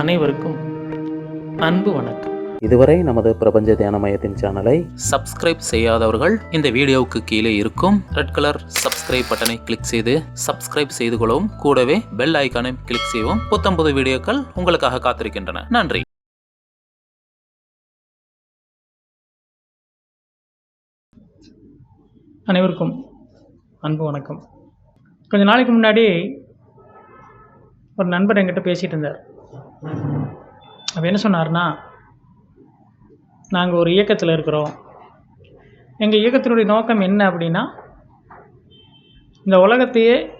அனைவருக்கும் அன்பு வணக்கம். இதுவரை நமது பிரபஞ்ச தியான மையத்தின் சேனலை சப்ஸ்கிரைப் செய்யாதவர்கள் இந்த வீடியோவுக்கு கீழே இருக்கும் ரெட் கலர் சப்ஸ்கிரைப் பட்டனை கிளிக் செய்து சப்ஸ்கிரைப் செய்து கொள்ளவும். கூடவே பெல் ஐக்கானை கிளிக் செய்யவும். புத்தம்புது வீடியோக்கள் உங்களுக்காக காத்திருக்கின்றன. நன்றி. அனைவருக்கும் அன்பு வணக்கம். கொஞ்ச நாளைக்கு முன்னாடி ஒரு நண்பர் என்கிட்ட பேசிகிட்டு இருந்தார். அப்போ என்ன சொன்னார்னா நாங்கள் ஒரு இயக்கத்தில் இருக்கிறோம். எங்கள் இயக்கத்தினுடைய நோக்கம் என்ன அப்படின்னா இந்த உலகத்தையே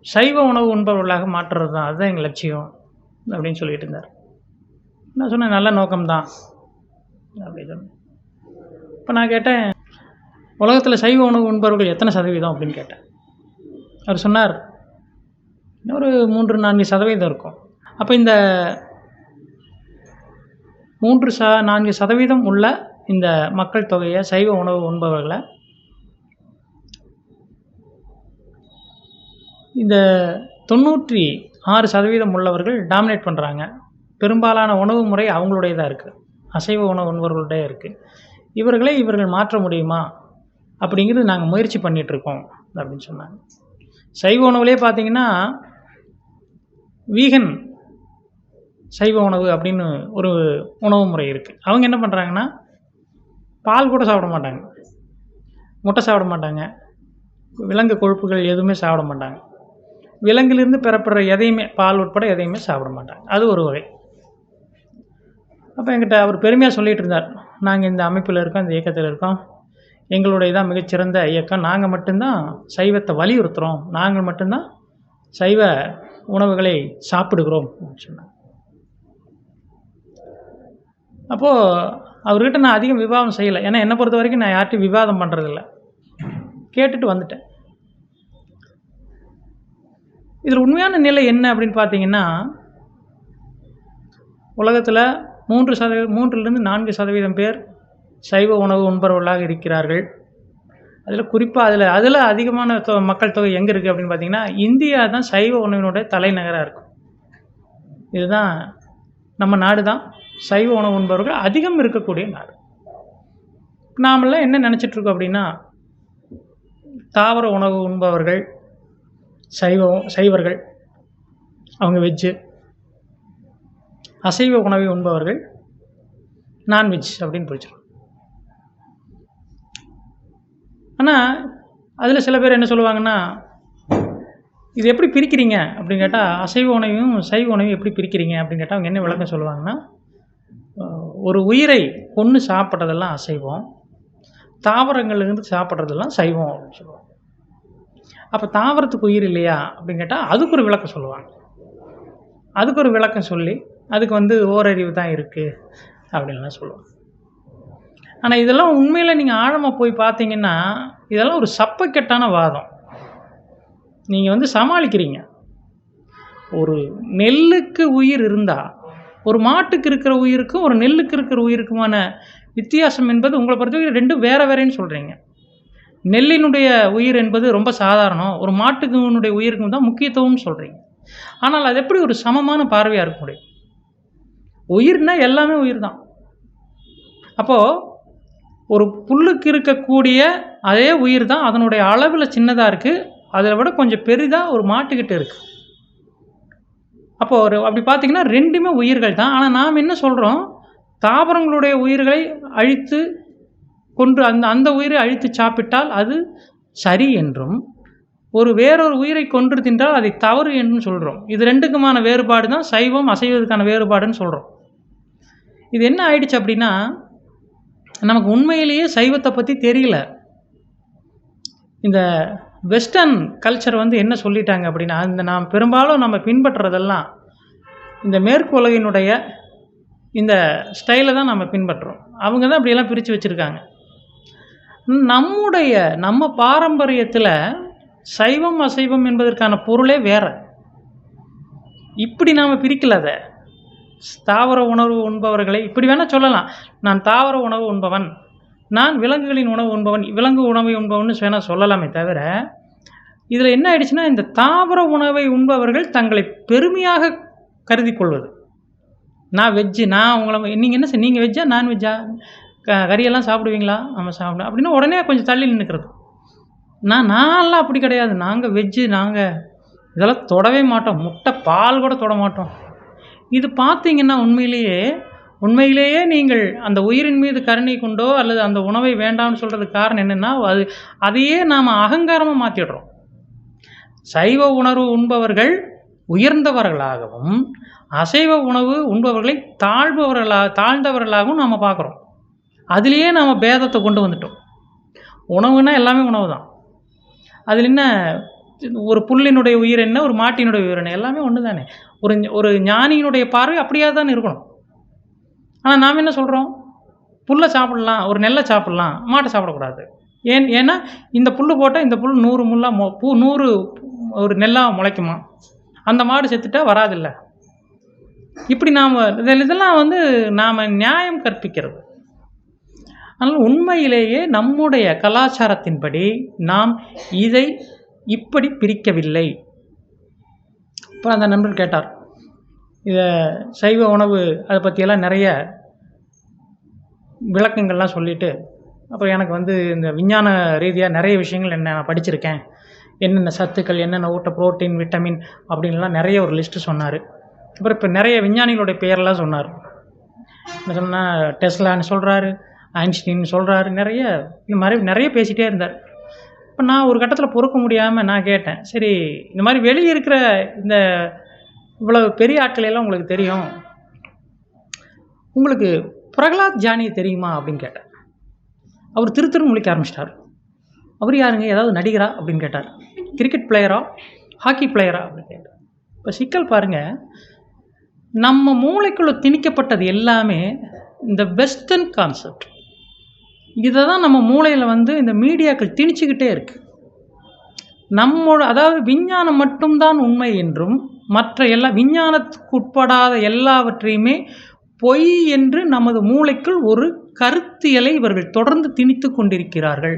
சைவ உணவு உண்பவர்களாக மாற்றுறது தான் அதுதான் எங்கள் லட்சியம் அப்படின்னு சொல்லிட்டு இருந்தார். நான் சொன்னேன் நல்ல நோக்கம்தான். அப்படின்னு சொன்னேன். இப்போ நான் கேட்டேன் உலகத்தில் சைவ உணவு உண்பவர்கள் எத்தனை சதவீதம்? அப்படின்னு கேட்டேன். அவர் சொன்னார் ஒரு மூன்று நான்கு சதவீதம் இருக்கும். அப்போ இந்த மூன்று ச நான்கு சதவீதம் உள்ள இந்த மக்கள் தொகையை சைவ உணவு உண்பவர்களை இந்த தொண்ணூற்றி ஆறு சதவீதம் உள்ளவர்கள் டாமினேட் பண்ணுறாங்க பெரும்பாலான உணவு முறை அவங்களுடையதாக இருக்குது அசைவ உணவு உண்பவர்களுடைய இருக்குது இவர்களை இவர்கள் மாற்ற முடியுமா? அப்படிங்கிறது நாங்கள் முயற்சி பண்ணிகிட்ருக்கோம் அப்படின்னு சொன்னாங்க. சைவ உணவுலேயே பார்த்தீங்கன்னா வீகன் சைவ உணவு அப்படின்னு ஒரு உணவு முறை இருக்குது அவங்க என்ன பண்ணுறாங்கன்னா பால் கூட சாப்பிட மாட்டாங்க. முட்டை சாப்பிட மாட்டாங்க. விலங்கு கொழுப்புகள் எதுவுமே சாப்பிட மாட்டாங்க. விலங்கிலிருந்து பெறப்படுற எதையுமே பால் உட்பட எதையுமே சாப்பிட மாட்டாங்க. அது ஒரு வகை. அப்போ என்கிட்ட அவர் பெருமையாக சொல்லிகிட்டு இருந்தார். நாங்கள் இந்த அமைப்பில் இருக்கோம் இந்த இயக்கத்தில் இருக்கோம். எங்களுடைய தான் மிகச்சிறந்த இயக்கம். நாங்கள் மட்டும்தான் சைவத்தை வலியுறுத்துகிறோம் நாங்கள் மட்டும்தான் சைவ உணவுகளை சாப்பிடுகிறோம் அப்படின்னு சொன்னாங்க. அப்போது அவர்கிட்ட நான் அதிகம் விவாதம் செய்யலை. ஏன்னா என்னை பொறுத்த வரைக்கும் நான் யார்கிட்டையும் விவாதம் பண்ணுறதில்ல கேட்டுட்டு வந்துட்டேன். இதில் உண்மையான நிலை என்ன அப்படின்னு பார்த்தீங்கன்னா உலகத்தில் மூன்று சதவீதம் மூன்றிலிருந்து நான்கு சதவீதம் பேர் சைவ உணவு உண்பவர்களாக இருக்கிறார்கள். அதில் குறிப்பாக அதில் அதில் அதிகமான தொ மக்கள் தொகை எங்கே இருக்குது அப்படின்னு பார்த்தீங்கன்னா இந்தியா தான் சைவ உணவினுடைய தலைநகராக இருக்கும். இதுதான் நம்ம நாடு தான் சைவ உணவு உண்பவர்கள் அதிகம் இருக்கக்கூடிய நாடு. நாமெல்லாம் என்ன நினச்சிட்ருக்கோம் அப்படின்னா தாவர உணவு உண்பவர்கள் சைவம் சைவர்கள் அவங்க வெஜ்ஜு அசைவ உணவை உண்பவர்கள் நான்வெஜ் அப்படின்னு பிடிச்சிடும் ஆனால் அதில் சில பேர் என்ன சொல்லுவாங்கன்னா இது எப்படி பிரிக்கிறீங்க? அப்படின்னு கேட்டால் அசைவ உணவையும் சைவ உணவையும் எப்படி பிரிக்கிறீங்க? அப்படின்னு கேட்டால் அவங்க என்ன விளக்கம் சொல்லுவாங்கன்னா ஒரு உயிரை கொன்று சாப்பிட்றதெல்லாம் அசைவம் தாவரங்கள்லேருந்து சாப்பிட்றதெல்லாம் சைவம் அப்படின்னு சொல்லுவாங்க. அப்போ தாவரத்துக்கு உயிர் இல்லையா? அப்படின்னு கேட்டால் அதுக்கு ஒரு விளக்கம் சொல்லுவாங்க. அதுக்கு ஒரு விளக்கம் சொல்லி அதுக்கு வந்து ஓரறிவு தான் இருக்குது அப்படின்லாம் சொல்லுவாங்க. ஆனால் இதெல்லாம் உண்மையில் நீங்கள் ஆழமாக போய் பார்த்தீங்கன்னா இதெல்லாம் ஒரு சப்பக்கெட்டான வாதம். நீங்கள் வந்து சமாளிக்கிறீங்க. ஒரு நெல்லுக்கு உயிர் இருந்தால் ஒரு மாட்டுக்கு இருக்கிற உயிருக்கும் ஒரு நெல்லுக்கு இருக்கிற உயிருக்குமான வித்தியாசம் என்பது உங்களை பொறுத்தவரைக்கும் ரெண்டும் வேறு வேறேன்னு சொல்கிறீங்க நெல்லினுடைய உயிர் என்பது ரொம்ப சாதாரணம் ஒரு மாட்டுக்குனுடைய உயிருக்கும் தான் முக்கியத்துவம்னு சொல்கிறீங்க ஆனால் அது எப்படி ஒரு சமமான பார்வையாக இருக்க முடியும்? உயிர்னால் எல்லாமே உயிர் தான். அப்போது ஒரு புல்லுக்கு இருக்கக்கூடிய அதே உயிர் தான் அதனுடைய அளவில் சின்னதாக இருக்குது அதை விட கொஞ்சம் பெரிதாக ஒரு மாட்டுக்கிட்ட இருக்குது அப்போது ஒரு அப்படி பார்த்தீங்கன்னா ரெண்டுமே உயிர்கள் தான். ஆனால் நாம் என்ன சொல்கிறோம் தாவரங்களுடைய உயிர்களை அழித்து கொன்று அந்த அந்த உயிரை அழித்து சாப்பிட்டால் அது சரி என்றும் ஒரு வேறொரு உயிரை கொன்று தின்றால் அதை தவறு என்றும் சொல்கிறோம் இது ரெண்டுக்குமான வேறுபாடு தான். சைவம் அசைவதுக்கான வேறுபாடுன்னு சொல்கிறோம் இது என்ன ஆயிடுச்சு அப்படின்னா நமக்கு உண்மையிலேயே சைவத்தை பற்றி தெரியல. இந்த வெஸ்டர்ன் கல்ச்சர் வந்து என்ன சொல்லிட்டாங்க அப்படின்னா இந்த நாம் பெரும்பாலும் நம்ம பின்பற்றுறதெல்லாம் இந்த மேற்கு உலகினுடைய இந்த ஸ்டைலை தான் நம்ம பின்பற்றுறோம். அவங்க தான் அப்படியெல்லாம் பிரித்து வச்சுருக்காங்க. நம்முடைய நம்ம பாரம்பரியத்தில் சைவம் அசைவம் என்பதற்கான பொருளே வேறு. இப்படி நாம் பிரிக்கல தாவர உணவு உண்பவர்களை இப்படி வேணால் சொல்லலாம். நான் தாவர உணவு உண்பவன். நான் விலங்குகளின் உணவு உண்பவன் விலங்கு உணவை உண்பவன் வேணால் சொல்லலாமே தவிர இதில் என்ன ஆயிடுச்சுன்னா இந்த தாவர உணவை உண்பவர்கள் தங்களை பெருமையாக கருதி கொள்வது. நான் வெஜ்ஜு நான் உங்களை நீங்கள் என்ன சார் நீங்கள் வெஜ்ஜா நான் வெஜ்ஜா க கறியெல்லாம் சாப்பிடுவீங்களா? ஆமாம் சாப்பிடுவேன். அப்படின்னா உடனே கொஞ்சம் தள்ளி நின்றுக்கிறது நான் நான்லாம் அப்படி கிடையாது. நாங்கள் வெஜ்ஜு நாங்கள் இதெல்லாம் தொடவே மாட்டோம். முட்டை பால் கூட தொட மாட்டோம். இது பார்த்தீங்கன்னா உண்மையிலேயே உண்மையிலேயே நீங்கள் அந்த உயிரின் மீது கருணை கொண்டோ அல்லது அந்த உணவை வேண்டாம்னு சொல்கிறதுக்கு காரணம் என்னென்னா அது அதையே நாம் அகங்காரமாக மாற்றிடுறோம் சைவ உணர்வு உண்பவர்கள் உயர்ந்தவர்களாகவும் அசைவ உணவு உண்பவர்களை தாழ்பவர்களாக தாழ்ந்தவர்களாகவும் நாம் பார்க்குறோம். அதுலேயே நாம் பேதத்தை கொண்டு வந்துட்டோம். உணவுனா எல்லாமே உணவு தான் அதில் என்ன ஒரு புல்லினுடைய உயிர் என்ன ஒரு மாட்டினுடைய உயிர் என்ன எல்லாமே ஒன்று தானே ஒரு ஒரு ஞானியினுடைய பார்வை அப்படியே தான் இருக்கணும். ஆனால் நாம் என்ன சொல்கிறோம் புல்லை சாப்பிட்லாம் ஒரு நெல்லை சாப்பிட்லாம் மாட்டை சாப்பிடக்கூடாது. ஏன் ஏன்னா இந்த புல் போட்டால் இந்த புல் நூறு முல்லாக மொ பூ நூறு ஒரு நெல்லாக முளைக்குமா? அந்த மாடு செத்துட்டா வராதில்ல. இப்படி நாம் இதில் இதெல்லாம் வந்து நாம் நியாயம் கற்பிக்கிறது. ஆனால் உண்மையிலேயே நம்முடைய கலாச்சாரத்தின்படி நாம் இதை இப்படி பிரிக்கவில்லை. அப்புறம் அந்த நண்பர் கேட்டார் இதை சைவ உணவு அதை பற்றியெல்லாம் நிறைய விளக்கங்கள்லாம் சொல்லிவிட்டு அப்புறம் எனக்கு வந்து இந்த விஞ்ஞான ரீதியாக நிறைய விஷயங்கள் என்ன நான் படிச்சிருக்கேன். என்னென்ன சத்துக்கள் என்னென்ன ஊட்ட புரோட்டீன் விட்டமின் அப்படின்லாம் நிறைய ஒரு லிஸ்ட்டு சொன்னார். அப்புறம் இப்போ நிறைய விஞ்ஞானிகளுடைய பேரெல்லாம் சொன்னார். என்ன சொன்னால் டெஸ்லான்னு சொல்கிறாரு ஐன்ஸ்டீன் சொல்கிறாரு நிறைய இந்த மாதிரி நிறைய பேசிகிட்டே இருந்தார். இப்போ நான் ஒரு கட்டத்தில் பொறுக்க முடியாமல் நான் கேட்டேன் சரி இந்த மாதிரி வெளியே இருக்கிற இந்த இவ்வளவு பெரிய ஆட்கள் எல்லாம் உங்களுக்கு தெரியும். உங்களுக்கு பிரகலாத் ஜானியை தெரியுமா அப்படின்னு கேட்டேன் அவர் திரு திரு முழிக்க ஆரம்பிச்சிட்டார். அவர் யாருங்க? ஏதாவது நடிகரா அப்படின்னு கேட்டார். கிரிக்கெட் பிளேயரா ஹாக்கி பிளேயரா அப்படின்னு கேட்டார். இப்போ சிக்கல் பாருங்கள் நம்ம மூளைக்குள்ளே திணிக்கப்பட்டது எல்லாமே இந்த வெஸ்டர்ன் கான்செப்ட் இதை தான் நம்ம மூளையில் வந்து இந்த மீடியாக்கள் திணிச்சுக்கிட்டே இருக்குது நம்மோட அதாவது விஞ்ஞானம் மட்டும்தான் உண்மை என்றும் மற்ற எல்லா விஞ்ஞானத்துக்கு உட்படாத எல்லாவற்றையுமே பொய் என்று நமது மூளைக்குள் ஒரு கருத்தியலை இவர்கள் தொடர்ந்து திணித்து கொண்டிருக்கிறார்கள்.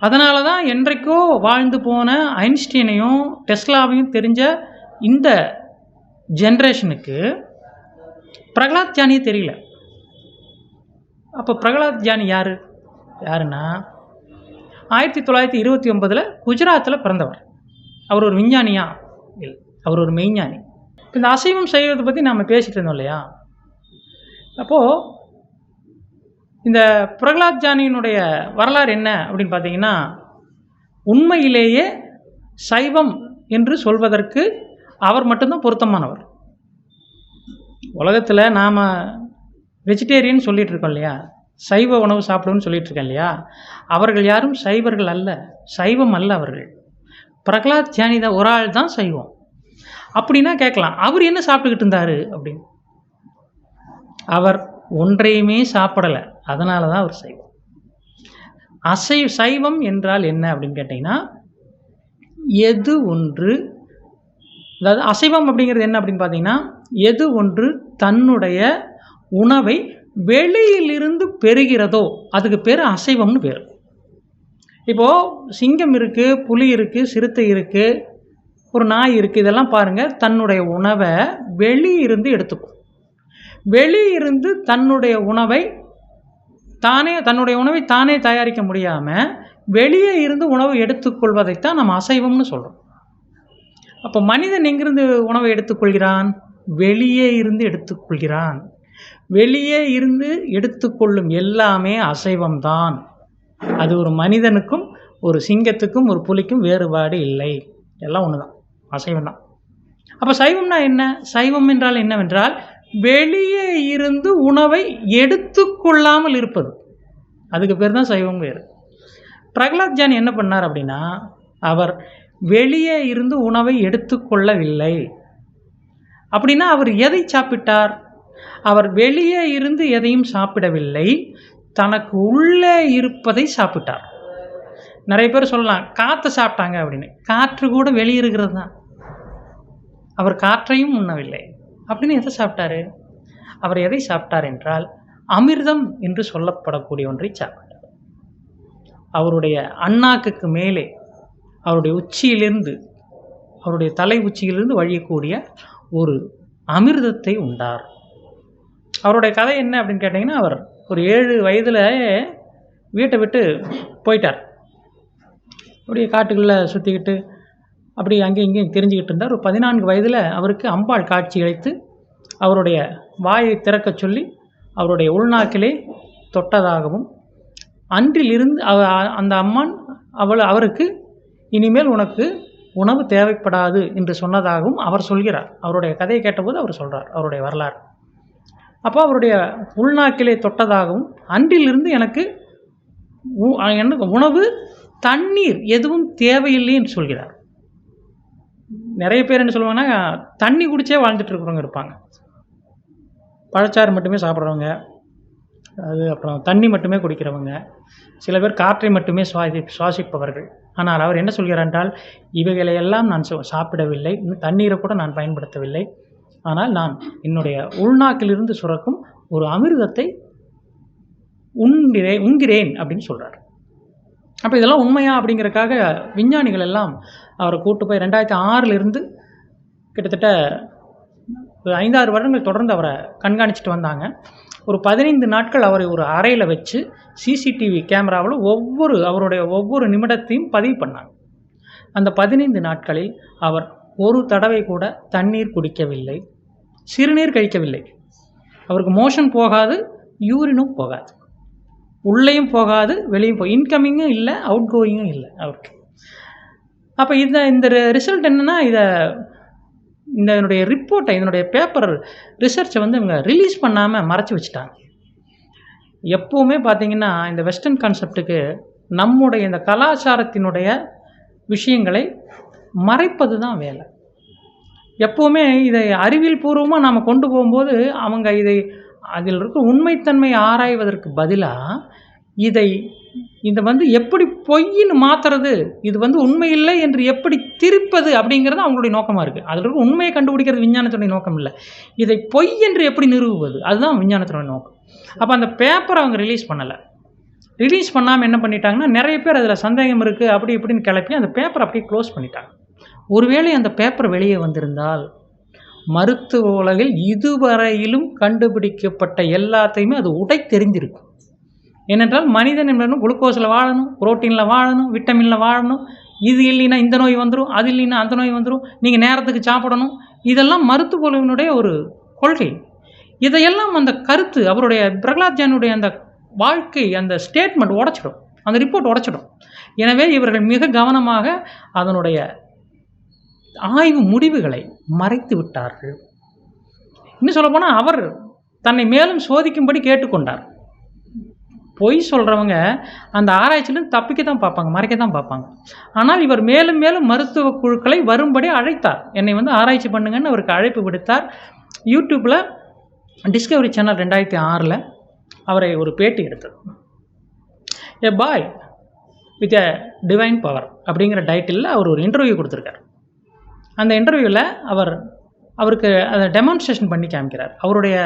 அதனால தான் என்றைக்கோ வாழ்ந்து போன ஐன்ஸ்டீனையும் டெஸ்லாவையும் தெரிஞ்ச இந்த ஜென்ரேஷனுக்கு பிரகலாத் ஜானியே தெரியல. அப்போ பிரகலாத் ஜானி யார்? யாருன்னா ஆயிரத்தி தொள்ளாயிரத்தி இருபத்தி ஒன்பதில் குஜராத்தில் பிறந்தவர். அவர் ஒரு விஞ்ஞானியா? இல்லை. அவர் ஒரு மெய்ஞானி. இப்போ இந்த அசைவம் செய்வதை பற்றி நாம் பேசிகிட்டு இருந்தோம் இல்லையா? அப்போது இந்த பிரகலாத் ஜானியினுடைய வரலாறு என்ன அப்படின்னு பார்த்தீங்கன்னா உண்மையிலேயே சைவம் என்று சொல்வதற்கு அவர் மட்டும்தான் பொருத்தமானவர். உலகத்தில் நாம் வெஜிடேரியன் சொல்லிகிட்டு இருக்கோம் இல்லையா? சைவ உணவு சாப்பிடுவோம்னு சொல்லிட்டு இருக்கேன் இல்லையா? அவர்கள் யாரும் சைவர்கள் அல்ல சைவம் அல்ல அவர்கள். பிரகலாத் ஜானி தான் ஒரு ஆள் தான் சைவம். அப்படின்னா கேட்கலாம். அவர் என்ன சாப்பிட்டுக்கிட்டு இருந்தார் அப்படின்னு. அவர் ஒன்றையுமே சாப்பிடலை. அதனால தான் அவர் சைவம். அசை சைவம் என்றால் என்ன அப்படின்னு கேட்டிங்கன்னா எது ஒன்று அதாவது அசைவம் அப்படிங்கிறது என்ன அப்படின்னு பார்த்தீங்கன்னா எது ஒன்று தன்னுடைய உணவை வெளியிலிருந்து பெறுகிறதோ அதுக்கு பேர் அசைவம்னு பேர். இப்போது சிங்கம் இருக்குது புலி இருக்குது சிறுத்தை இருக்குது ஒரு நாய் இருக்குது இதெல்லாம் பாருங்கள் தன்னுடைய உணவை வெளியிருந்து எடுத்துக்கும். வெளியிருந்து தன்னுடைய உணவை தானே தன்னுடைய உணவை தானே தயாரிக்க முடியாமல் வெளியே இருந்து உணவு எடுத்துக்கொள்வதைத்தான் நம்ம அசைவம்னு சொல்கிறோம் அப்போ மனிதன் எங்கிருந்து உணவை எடுத்துக்கொள்கிறான்? வெளியே இருந்து எடுத்துக்கொள்கிறான். வெளியே இருந்து எடுத்துக்கொள்ளும் எல்லாமே அசைவம்தான். அது ஒரு மனிதனுக்கும் ஒரு சிங்கத்துக்கும் ஒரு புலிக்கும் வேறுபாடு இல்லை. எல்லாம் ஒன்று தான் அசைவம் தான் அப்போ சைவம்னா என்ன? சைவம் என்றால் என்னவென்றால் வெளியே இருந்து உணவை எடுத்துக்கொள்ளாமல் இருப்பது. அதுக்கு பேர் தான் சைவம் பேர் பிரகலாத் ஜான் என்ன பண்ணார் அப்படின்னா அவர் வெளியே இருந்து உணவை எடுத்துக்கொள்ளவில்லை அப்படின்னா அவர் எதை சாப்பிட்டார்? அவர் வெளியே இருந்து எதையும் சாப்பிடவில்லை. தனக்கு உள்ளே இருப்பதை சாப்பிட்டார். நிறைய பேர் சொல்லலாம் காற்றை சாப்பிட்டாங்க அப்படின்னு. காற்று கூட வெளியே இருக்கிறது தான். அவர் காற்றையும் உண்ணவில்லை. அப்படின்னு எதை சாப்பிட்டாரு? அவர் எதை சாப்பிட்டார் என்றால் அமிர்தம் என்று சொல்லப்படக்கூடிய ஒன்றை சாப்பிட்டார். அவருடைய அண்ணாக்குக்கு மேலே அவருடைய உச்சியிலிருந்து அவருடைய தலை உச்சியிலிருந்து வழியக்கூடிய ஒரு அமிர்தத்தை உண்டார். அவருடைய கதை என்ன அப்படின்னு கேட்டிங்கன்னா அவர் ஒரு ஏழு வயதில் வீட்டை விட்டு போயிட்டார். அப்படியே காட்டுகளில் சுற்றிக்கிட்டு அப்படி அங்கேயும் இங்கேயும் தெரிஞ்சுக்கிட்டு இருந்தார். ஒரு பதினான்கு வயதில் அவருக்கு அம்பாள் காட்சி அளித்து அவருடைய வாயை திறக்கச் சொல்லி அவருடைய உள்நாக்கிலே தொட்டதாகவும் அன்றிலிருந்து அவ அந்த அம்மான் அவள் அவருக்கு இனிமேல் உனக்கு உணவு தேவைப்படாது என்று சொன்னதாகவும் அவர் சொல்கிறார். அவருடைய கதையை கேட்டபோது அவர் சொல்கிறார் அவருடைய வரலாறு. அப்போ அவருடைய உள்நாக்கிலே தொட்டதாகவும் அன்றிலிருந்து எனக்கு உ- எனக்கு உணவு தண்ணீர் எதுவும் தேவையில்லை என்று சொல்கிறார். நிறைய பேர் என்ன சொல்லுவாங்கன்னா தண்ணி குடிச்சே வாழ்ந்துட்டு இருக்கிறவங்க இருப்பாங்க. பழச்சாறு மட்டுமே சாப்பிட்றவங்க அது அப்புறம் தண்ணி மட்டுமே குடிக்கிறவங்க சில பேர் காற்றை மட்டுமே சுவாசி சுவாசிப்பவர்கள். ஆனால் அவர் என்ன சொல்கிறார் என்றால் இவைகளையெல்லாம் நான் சாப்பிடவில்லை தண்ணீரை கூட நான் பயன்படுத்தவில்லை. ஆனால் நான் என்னுடைய உள்நாக்கிலிருந்து சுரக்கும் ஒரு அமிர்தத்தை உண்கிறேன் உண்கிறேன் அப்படின்னு சொல்கிறார் அப்போ இதெல்லாம் உண்மையா அப்படிங்கிறக்காக விஞ்ஞானிகள் எல்லாம் அவரை கூட்டு போய் ரெண்டாயிரத்தி ஆறிலிருந்து கிட்டத்தட்ட ஒரு ஐந்தாறு வருடங்கள் தொடர்ந்து அவரை கண்காணிச்சிட்டு வந்தாங்க. ஒரு பதினைந்து நாட்கள் அவரை ஒரு அறையில் வச்சு சிசிடிவி கேமராவில் ஒவ்வொரு அவருடைய ஒவ்வொரு நிமிடத்தையும் பதிவு பண்ணாங்க. அந்த பதினைந்து நாட்களில் அவர் ஒரு தடவை கூட தண்ணீர் குடிக்கவில்லை சிறுநீர் கழிக்கவில்லை. அவருக்கு மோஷன் போகாது யூரினும் போகாது. உள்ளேயும் போகாது வெளியும் போ இன்கமிங்கும் இல்லை அவுட் கோயிங்கும் இல்லை அவருக்கு. அப்போ இந்த இந்த ரிசல்ட் என்னென்னா இதை இந்த என்னுடைய ரிப்போர்ட்டை இதனுடைய பேப்பர் ரிசர்ச்சை வந்து இவங்க ரிலீஸ் பண்ணாமல் மறைச்சி வச்சுட்டாங்க. எப்போவுமே பார்த்தீங்கன்னா இந்த வெஸ்டர்ன் கான்செப்ட்டுக்கு நம்முடைய இந்த கலாச்சாரத்தினுடைய விஷயங்களை மறைப்பது தான் வேலை. எப்போவுமே இதை அறிவியல் பூர்வமாக நாம் கொண்டு போகும்போது அவங்க இதை அதில் இருக்கிற உண்மைத்தன்மை ஆராய்வதற்கு பதிலாக இதை இதை வந்து எப்படி பொய்ன்னு மாற்றுறது இது வந்து உண்மை இல்லை என்று எப்படி திருப்பது அப்படிங்கிறது அவங்களுடைய நோக்கமாக இருக்குது அதில் இருக்க உண்மையை கண்டுபிடிக்கிறது விஞ்ஞானத்துடைய நோக்கம் இல்லை. இதை பொய் என்று எப்படி நிறுவுவது? அதுதான் விஞ்ஞானத்தினுடைய நோக்கம். அப்போ அந்த பேப்பரை அவங்க ரிலீஸ் பண்ணலை. ரிலீஸ் பண்ணாமல் என்ன பண்ணிட்டாங்கன்னா நிறைய பேர் அதில் சந்தேகம் இருக்குது அப்படி இப்படின்னு கிளப்பி அந்த பேப்பரை அப்படியே க்ளோஸ் பண்ணிட்டாங்க. ஒருவேளை அந்த பேப்பர் வெளியே வந்திருந்தால் மருத்துவ உலகில் இதுவரையிலும் கண்டுபிடிக்கப்பட்ட எல்லாத்தையுமே அது உடை தெரிந்திருக்கும். ஏனென்றால் மனிதன் என்பதும் குளுக்கோஸில் வாழணும் புரோட்டீனில் வாழணும் விட்டமினில் வாழணும் இது இல்லைன்னா இந்த நோய் வந்துடும் அது இல்லைன்னா அந்த நோய் வந்துடும் நீங்கள் நேரத்துக்கு சாப்பிடணும் இதெல்லாம் மருத்துவ ஒரு கொள்கை. இதையெல்லாம் அந்த கருத்து அவருடைய பிரகலாத் ஜானுடைய அந்த வாழ்க்கை அந்த ஸ்டேட்மெண்ட் உடைச்சிடும் அந்த ரிப்போர்ட் உடச்சிடும். எனவே இவர்கள் மிக கவனமாக அதனுடைய ஆய்வு முடிவுகளை மறைத்து விட்டார்கள். இன்னும் சொல்லப்போனால் அவர் தன்னை மேலும் சோதிக்கும்படி கேட்டுக்கொண்டார். பொய் சொல்கிறவங்க அந்த ஆராய்ச்சியிலும் தப்பிக்க தான் பார்ப்பாங்க மறைக்க தான் பார்ப்பாங்க. ஆனால் இவர் மேலும் மேலும் மருத்துவ குழுக்களை வரும்படி அழைத்தார். என்னை வந்து ஆராய்ச்சி பண்ணுங்கன்னு அவருக்கு அழைப்பு விடுத்தார். யூடியூப்பில் டிஸ்கவரி சேனல் ரெண்டாயிரத்தி ஆறில் அவரை ஒரு பேட்டி எடுத்தது. A boy with a divine power அப்படிங்கிற டைட்டிலில் அவர் ஒரு இன்டர்வியூ கொடுத்துருக்கார். அந்த இன்டர்வியூவில் அவர் அவருக்கு அதை டெமான்ஸ்ட்ரேஷன் பண்ணி காமிக்கிறார். அவருடைய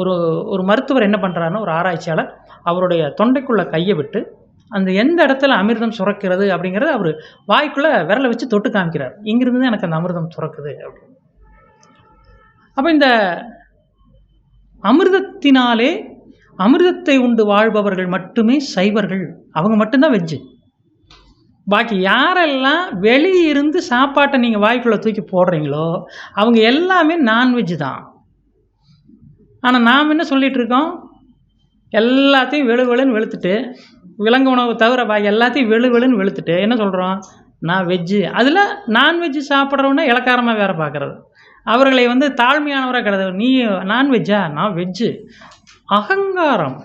ஒரு ஒரு மருத்துவர் என்ன பண்ணுறாருன்னா ஒரு ஆராய்ச்சியாளர் அவருடைய தொண்டைக்குள்ளே கையை விட்டு அந்த எந்த இடத்துல அமிர்தம் சுரக்கிறது அப்படிங்கிறத அவர் வாய்க்குள்ளே விரலை வச்சு தொட்டு காமிக்கிறார். இங்கிருந்து தான் எனக்கு அந்த அமிர்தம் சுரக்குது அப்படின்னு. அப்போ இந்த அமிர்தத்தினாலே அமிர்தத்தை உண்டு வாழ்பவர்கள் மட்டுமே சைவர்கள். அவங்க மட்டும்தான் வெஜ்ஜு பாக்கி யாரெல்லாம் வெளியே இருந்து சாப்பாட்டை நீங்கள் வாய்க்குள்ளே தூக்கி போடுறீங்களோ அவங்க எல்லாமே நான்வெஜ் தான். ஆனால் நாம் என்ன சொல்லிகிட்ருக்கோம் எல்லாத்தையும் வெளு வெளுன்னு வெளுத்துட்டு விலங்கு உணவு தவிர பாக்கி எல்லாத்தையும் வெளு வெளுன்னு வெளுத்துட்டு என்ன சொல்கிறோம் நான் வெஜ்ஜு அதில் நான்வெஜ்ஜு சாப்பிட்றவன இலக்காரமாக வேறு பார்க்குறது அவர்களை வந்து தாழ்மையானவராக கிடையாது நீ நான்வெஜ்ஜா நான் வெஜ்ஜு அகங்காரம்.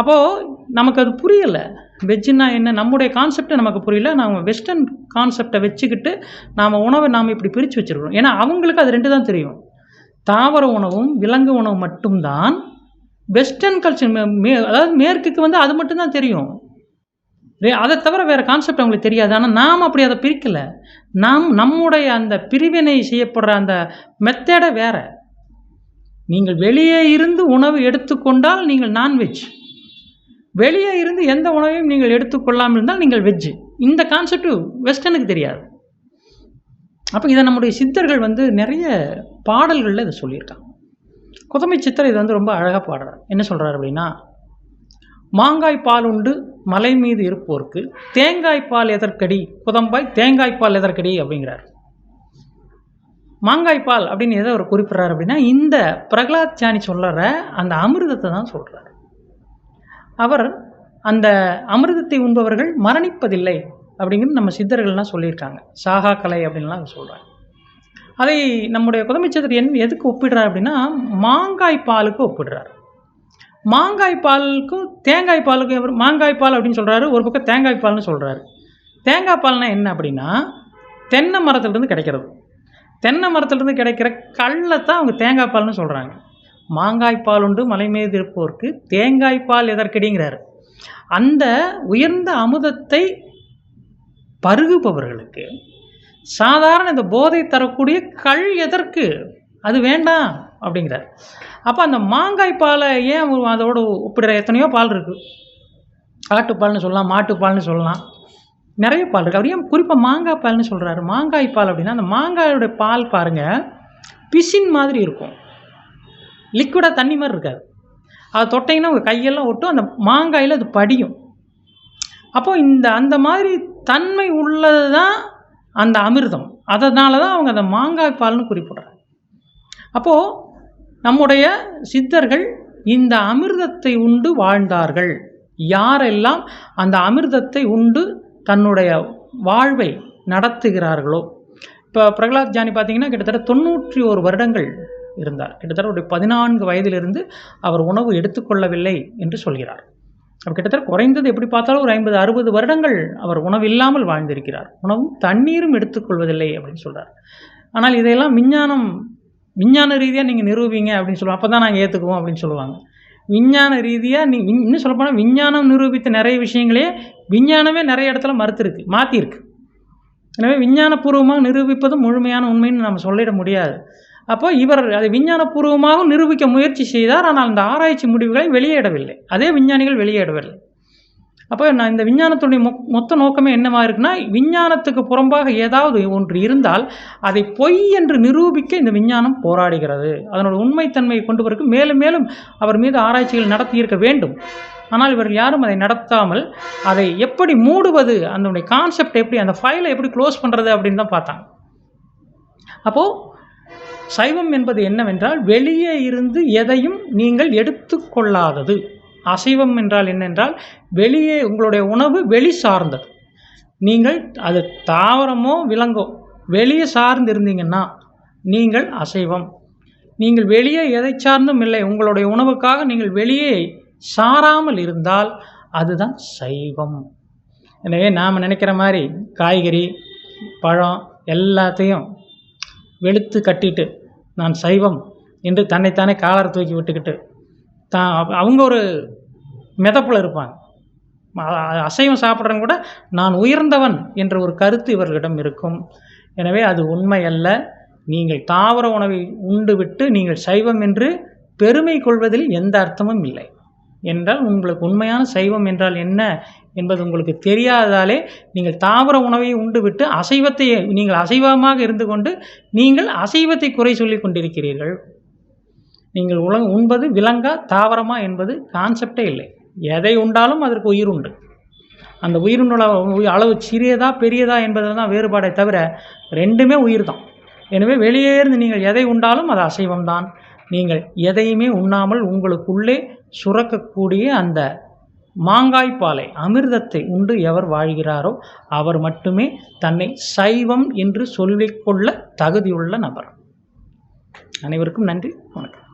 அப்போது நமக்கு அது புரியலை. வெஜ்ஜுன்னா என்ன? நம்முடைய கான்செப்டை நமக்கு புரியல. நாம் வெஸ்டர்ன் கான்செப்டை வச்சுக்கிட்டு நாம் உணவை நாம் இப்படி பிரித்து வச்சுருக்கிறோம். ஏன்னா அவங்களுக்கு அது ரெண்டு தான் தெரியும். தாவர உணவும் விலங்கு உணவு மட்டும்தான் வெஸ்டர்ன் கல்ச்சர் மே அதாவது மேற்குக்கு வந்து அது மட்டும்தான் தெரியும். அதை தவிர வேறு கான்செப்ட் அவங்களுக்கு தெரியாது. ஆனால் நாம் அப்படி அதை பிரிக்கலை. நாம் நம்முடைய அந்த பிரிவினை செய்யப்படுற அந்த மெத்தேடை வேற. நீங்கள் வெளியே இருந்து உணவு எடுத்துக்கொண்டால் நீங்கள் நான்வெஜ் வெளியே இருந்து எந்த உணவையும் நீங்கள் எடுத்துக்கொள்ளாமல் இருந்தால் நீங்கள் வெஜ்ஜு இந்த கான்செப்ட்டு வெஸ்டர்னுக்கு தெரியாது. அப்போ இதை நம்முடைய சித்தர்கள் வந்து நிறைய பாடல்களில் இதை சொல்லியிருக்காங்க. குதம்பை சித்தர் இது வந்து ரொம்ப அழகாக பாடுறார். என்ன சொல்கிறார் அப்படின்னா மாங்காய் பால் உண்டு மலை மீது இருப்போருக்கு. தேங்காய் பால் எதற்கடி? குதம்பாய் தேங்காய் பால் எதற்கடி? அப்படிங்கிறார். மாங்காய் பால் அப்படின்னு எதை அவர் குறிப்பிட்றாரு அப்படின்னா இந்த பிரகலாத் சாணி சொல்லுற அந்த அமிர்தத்தை தான் சொல்கிறார் அவர் அந்த அமிர்தத்தை உண்பவர்கள் மரணிப்பதில்லை அப்படிங்கிறது நம்ம சித்தர்கள்லாம் சொல்லியிருக்காங்க. சாகா கலை அப்படின்லாம் சொல்கிறாங்க அதை நம்முடைய குதமைச்சதர் என் எதுக்கு ஒப்பிடுறார் அப்படின்னா மாங்காய் பாலுக்கு ஒப்பிடுறார். மாங்காய் பாலுக்கும் தேங்காய் பாலுக்கும் எவர் மாங்காய் பால் அப்படின்னு சொல்கிறாரு ஒரு பக்கம் தேங்காய் பால்னு சொல்கிறாரு தேங்காய் பால்னால் என்ன அப்படின்னா தென்னை மரத்துலேருந்து கிடைக்கிறது. தென்னை மரத்துலேருந்து கிடைக்கிற கல்லை தான் அவங்க தேங்காய் பால்னு சொல்கிறாங்க மாங்காய் பால் உண்டு மலை மீது இருப்போர்க்கு. தேங்காய் பால் எதற்கடிங்கிறாரு? அந்த உயர்ந்த அமுதத்தை பருகுபவர்களுக்கு சாதாரண இந்த போதை தரக்கூடிய கள் எதற்கு? அது வேண்டாம் அப்படிங்கிறார். அப்போ அந்த மாங்காய் பாலை ஏன் அதோடு அதோட ஒப்பிடுற எத்தனையோ பால் இருக்குது ஆட்டுப்பால்னு சொல்லலாம் மாட்டுப்பால்னு சொல்லலாம். நிறைய பால் இருக்குது அவர் ஏன் குறிப்பாக மாங்காய் பால்னு சொல்கிறாரு மாங்காய் பால் அப்படின்னா அந்த மாங்காயோட பால் பாருங்கள் பிசின் மாதிரி இருக்கும். லிக்விடாக தண்ணி மாதிரி இருக்காது. அதை தொட்டிங்கன்னா உங்கள் கையெல்லாம் ஒட்டும் அந்த மாங்காயில் அது படியும். அப்போது இந்த அந்த மாதிரி தன்மை உள்ளது தான் அந்த அமிர்தம். அதனால தான் அவங்க அந்த மாங்காய் பால்னு குறிப்பிட்றாங்க. அப்போது நம்முடைய சித்தர்கள் இந்த அமிர்தத்தை உண்டு வாழ்ந்தார்கள். யாரெல்லாம் அந்த அமிர்தத்தை உண்டு தன்னுடைய வாழ்வை நடத்துகிறார்களோ. இப்போ பிரகலாத் ஜானி பார்த்தீங்கன்னா கிட்டத்தட்ட தொண்ணூற்றி ஒரு வருடங்கள் இருந்தார். கிட்டத்தட்ட ஒரு பதினான்கு வயதிலிருந்து அவர் உணவு எடுத்துக்கொள்ளவில்லை என்று சொல்கிறார். அவர் கிட்டத்தட்ட குறைந்தது எப்படி பார்த்தாலும் ஒரு ஐம்பது அறுபது வருடங்கள் அவர் உணவு இல்லாமல் வாழ்ந்திருக்கிறார். உணவும் தண்ணீரும் எடுத்துக்கொள்வதில்லை அப்படின்னு சொல்கிறார் ஆனால் இதையெல்லாம் விஞ்ஞானம் விஞ்ஞான ரீதியாக நீங்கள் நிரூபிங்க அப்படின்னு சொல்லுவோம் அப்போ தான் நாங்கள் ஏற்றுக்குவோம் அப்படின்னு சொல்லுவாங்க. விஞ்ஞான ரீதியாக நீ இன்னும் சொல்லப்போனால் விஞ்ஞானம் நிரூபித்த நிறைய விஷயங்களே விஞ்ஞானமே நிறைய இடத்துல மறுத்துருக்கு மாற்றிருக்கு எனவே விஞ்ஞானபூர்வமாக நிரூபிப்பதும் முழுமையான உண்மைன்னு நம்ம சொல்லிட முடியாது. அப்போ இவர் அதை விஞ்ஞானபூர்வமாக நிரூபிக்க முயற்சி செய்தார் ஆனால் அந்த ஆராய்ச்சி முடிவுகளை வெளியிடவில்லை. அதே விஞ்ஞானிகள் வெளியிடவில்லை. அப்போ நான் இந்த விஞ்ஞானத்துடைய மொ மொத்த நோக்கமே என்னவாக இருக்குன்னா விஞ்ஞானத்துக்கு புறம்பாக ஏதாவது ஒன்று இருந்தால் அதை பொய் என்று நிரூபிக்க இந்த விஞ்ஞானம் போராடுகிறது. அதனோட உண்மைத்தன்மையை கொண்டு வரக்கு மேலும் மேலும் அவர் மீது ஆராய்ச்சிகள் நடத்தியிருக்க வேண்டும். ஆனால் இவர்கள் யாரும் அதை நடத்தாமல் அதை எப்படி மூடுவது அதனுடைய கான்செப்ட் எப்படி அந்த ஃபைலை எப்படி க்ளோஸ் பண்ணுறது அப்படின்னு தான் பார்த்தாங்க. அப்போது சைவம் என்பது என்னவென்றால் வெளியே இருந்து எதையும் நீங்கள் எடுத்துக்கொள்ளாதது. அசைவம் என்றால் என்னென்றால் வெளியே உங்களுடைய உணவு வெளி சார்ந்தது. நீங்கள் அது தாவரமோ விலங்கோ வெளியே சார்ந்து இருந்தீங்கன்னா நீங்கள் அசைவம். நீங்கள் வெளியே எதை சார்ந்தும் இல்லை உங்களுடைய உணவுக்காக நீங்கள் வெளியே சாராமல் இருந்தால் அதுதான் சைவம். எனவே நாம் நினைக்கிற மாதிரி காய்கறி பழம் எல்லாத்தையும் வெளுத்து கட்டிட்டு நான் சைவம் என்று தன்னைத்தானே காலரை தூக்கி விட்டுக்கிட்டு தான் அவங்க ஒரு மிதப்பில் இருப்பாங்க. அசைவம் சாப்பிட்றவங்க கூட நான் உயர்ந்தவன் என்ற ஒரு கருத்து இவர்களிடம் இருக்கும். எனவே அது உண்மை அல்ல நீங்கள் தாவர உணவை உண்டு விட்டு நீங்கள் சைவம் என்று பெருமை கொள்வதில் எந்த அர்த்தமும் இல்லை. என்றால் உங்களுக்கு உண்மையான சைவம் என்றால் என்ன என்பது உங்களுக்கு தெரியாததாலே நீங்கள் தாவர உணவை உண்டு விட்டு அசைவத்தை நீங்கள் அசைவமாக இருந்து கொண்டு நீங்கள் அசைவத்தை குறை சொல்லிக் கொண்டிருக்கிறீர்கள். நீங்கள் உல உண்பது விலங்கா தாவரமா என்பது கான்செப்டே இல்லை. எதை உண்டாலும் அதற்கு உயிர் உண்டு. அந்த உயிரினோட அளவு சிறியதா பெரியதா என்பதில் தான் வேறுபாடே தவிர ரெண்டுமே உயிர் தான் எனவே வெளியே இருந்து நீங்கள் எதை உண்டாலும் அது அசைவம்தான். நீங்கள் எதையுமே உண்ணாமல் உங்களுக்குள்ளே சுரக்கக்கூடிய அந்த மாங்காய் பாலை அமிர்தத்தை உண்டு எவர் வாழ்கிறாரோ அவர் மட்டுமே தன்னை சைவம் என்று சொல்லிக்கொள்ள தகுதியுள்ள நபர். அனைவருக்கும் நன்றி வணக்கம்.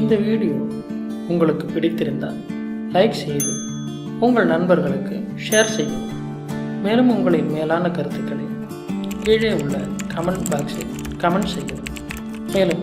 இந்த வீடியோ உங்களுக்கு பிடித்திருந்தால் லைக் செய்து உங்கள் நண்பர்களுக்கு ஷேர் செய்யும் மேலும் உங்களின் மேலான கருத்துக்களை கீழே உள்ள கமெண்ட் பாக்ஸில் கமெண்ட் செய்யவும். மேலும்